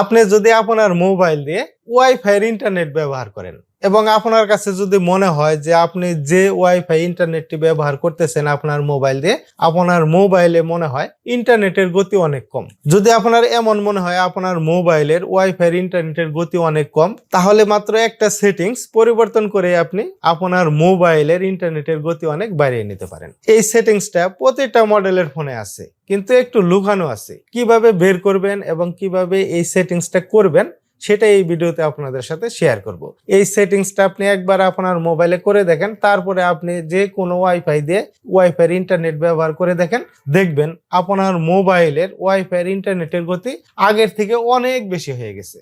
আপনি যদি আপনার মোবাইল দিয়ে ওয়াইফাই ইন্টারনেট ব্যবহার করেন। এবং আপনার কাছে যদি মনে হয় যে আপনি যে ওয়াইফাই ইন্টারনেটটি ব্যবহার করতেছেন আপনার মোবাইল দিয়ে, আপনার মোবাইলে মনে হয় ইন্টারনেটের গতি অনেক কম। যদি আপনার এমন মনে হয় আপনার মোবাইলের ওয়াইফাই ইন্টারনেটের গতি অনেক কম, তাহলে মাত্র একটা সেটিংস পরিবর্তন করে আপনি আপনার মোবাইলের ইন্টারনেটের গতি অনেক বাড়িয়ে নিতে পারেন। এই সেটিংসটা প্রতিটা মডেলের ফোনে আছে, কিন্তু একটু লুকানো আছে। কীভাবে বের করবেন এবং কীভাবে এই সেটিংসটা করবেন সেটা এই ভিডিওতে আপনাদের সাথে শেয়ার করব। এই সেটিংসটা আপনি একবার আপনার মোবাইলে করে দেখেন, তারপরে আপনি যে কোনো ওয়াইফাই দিয়ে ওয়াইফাই ইন্টারনেট ব্যবহার করে দেখেন, দেখবেন আপনার মোবাইলের ওয়াইফাই ইন্টারনেটের গতি আগের থেকে অনেক বেশি হয়ে গেছে।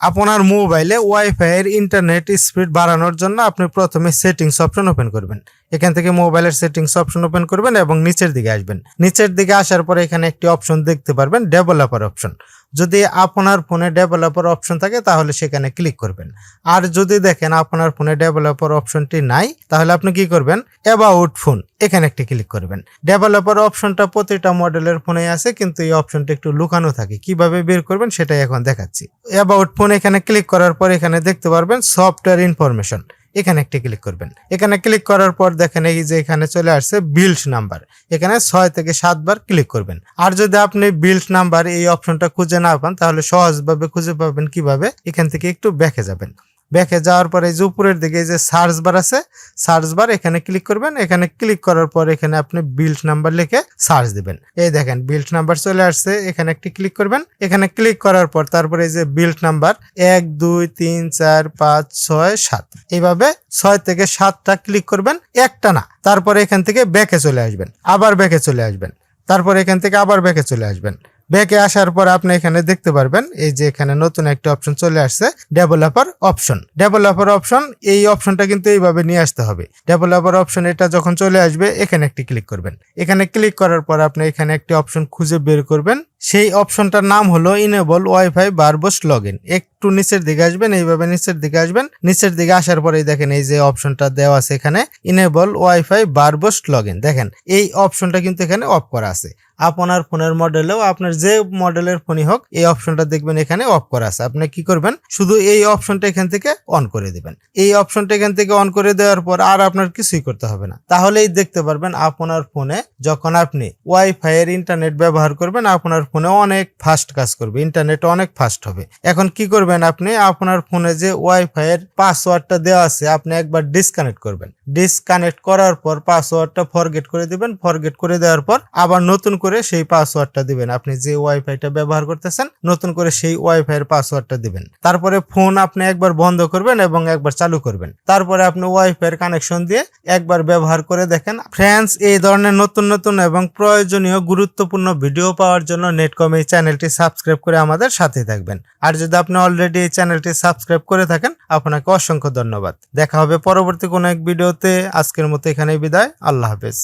আপনার মোবাইলে ওয়াইফাই এর ইন্টারনেট স্পিড বাড়ানোর জন্য আপনি প্রথমে সেটিংস অপশন ওপেন করবেন। এখান থেকে মোবাইলের সেটিংস অপশন ওপেন করবেন এবং নিচের দিকে আসবেন। নিচের দিকে আসার পরে এখানে একটি অপশন দেখতে পারবেন, ডেভেলপার অপশন। যদি আপনার ফোনে ডেভেলপার অপশন থাকে, তাহলে সেখানে ক্লিক করবেন। আর যদি দেখেন আপনার ফোনে ডেভেলপার অপশনটি নাই, তাহলে আপনি কি করবেন? অ্যাবাউট ফোন এখানে একটি ক্লিক করবেন। ডেভেলপার অপশনটা প্রতিটা মডেলের ফোনে আছে, কিন্তু এই অপশনটা একটু লুকানো থাকে। কীভাবে বের করবেন সেটাই এখন দেখাচ্ছি। অ্যাবাউট ফোন এখানে ক্লিক করার পর এখানে দেখতে পারবেন, সফটওয়্যার ইনফরমেশন। এখানে একটি ক্লিক করবেন। এখানে ক্লিক করার পর দেখেন এই যে এখানে চলে আসছে বিল্ড নাম্বার এখানে ছয় থেকে সাতবার ক্লিক করবেন। আর যদি আপনি বিল্ড নাম্বার এই অপশনটা খুঁজে না পান, তাহলে সহজভাবে খুঁজে পাবেন কীভাবে? এখান থেকে একটু ব্যাকে যাবেন। ব্যাকে যাওয়ার পরে যে উপরের দিকে যে সার্চ বার আছে সার্চ বার এখানে ক্লিক করবেন, এখানে ক্লিক করার পর এখানে আপনি বিল্ড নাম্বার লিখে সার্চ দিবেন। এই দেখেন বিল্ড নাম্বার চলে আসছে, এখানে একটি ক্লিক করবেন। এখানে ক্লিক করার পর তারপরে এই যে বিল্ড নাম্বার এক, দুই, তিন, চার, পাঁচ, ছয়, সাত। এইভাবে ছয় থেকে সাতটা ক্লিক করবেন, একটা না। তারপরে এখান থেকে ব্যাকে চলে আসবেন, আবার ব্যাকে চলে আসবেন। তারপর এখান থেকে আবার ব্যাকে চলে আসবেন। ব্যাকে আসার পর আপনি এখানে দেখতে পারবেন, এই যে এখানে নতুন একটা অপশন চলে আসছে ডেভেলপার অপশন ডেভেলপার অপশন এই অপশনটা কিন্তু এইভাবে নিয়ে আসতে হবে। ডেভেলপার অপশন এটা যখন চলে আসবে, এখানে একটি ক্লিক করবেন। এখানে ক্লিক করার পর আপনি এখানে একটি অপশন খুঁজে বের করবেন। সেই অপশনটার নাম হলো enable WiFi verbose log in একটু নিচের দিকে আসবেন, এইভাবে নিচের দিকে আসবেন। নিচের দিকে আসার পরেই দেখেন এই যে অপশনটা দেওয়া আছে এখানে ইনেবল ওয়াইফাই বারবোস লগ দেখেন, এই অপশনটা কিন্তু এখানে অফ করা আছে। আপনার ফোনের মডেলেও আপনার যে মডেলের ফোনই হোক, এই অপশনটা দেখবেন এখানে অফ করা আছে। আপনি কি করবেন? শুধু এই অপশনটা এখান থেকে অন করে দিবেন। এই অপশনটা এখান থেকে অন করে দেওয়ার পর আর আপনার কিছুই করতে হবে না। তাহলেই দেখতে পারবেন আপনার ফোনে যখন আপনি ওয়াইফাই এর ইন্টারনেট ব্যবহার করবেন, আপনার ফোনে অনেক ফাস্ট কাজ করবে ইন্টারনেট অনেক ফাস্ট হবে। এখন কি করবেন? আপনি, আপনার ফোনে যে ওয়াইফাই এর পাসওয়ার্ডটা দেওয়া আছে, আপনি একবার ডিসকানেক্ট করবেন। ডিসকানেক্ট করার পর পাসওয়ার্ডটা ফরগেট করে দিবেন ফরগেট করে দেওয়ার পর আবার নতুন করে সেই পাসওয়ার্ডটা দিবেন। আপনি যে ওয়াইফাইটা ব্যবহার করতেছেন, নতুন করে সেই ওয়াইফাই এর পাসওয়ার্ডটা দিবেন। তারপরে ফোন আপনি একবার বন্ধ করবেন এবং একবার চালু করবেন। তারপরে আপনি ওয়াইফাই এর কানেকশন দিয়ে একবার ব্যবহার করে দেখেন ফ্রেন্ডস এই ধরনের নতুন নতুন এবং প্রয়োজনীয় গুরুত্বপূর্ণ ভিডিও পাওয়ার জন্য নেটকম এই চ্যানেলটি সাবস্ক্রাইব করে আমাদের সাথে থাকবেন। আর যদি আপনি অলরেডি এই চ্যানেলটি সাবস্ক্রাইব করে থাকেন। আপনাকে অসংখ্য ধন্যবাদ। দেখা হবে পরবর্তী কোনো এক ভিডিওতে আজকের মতো এখানেই বিদায়। আল্লাহ হাফেজ।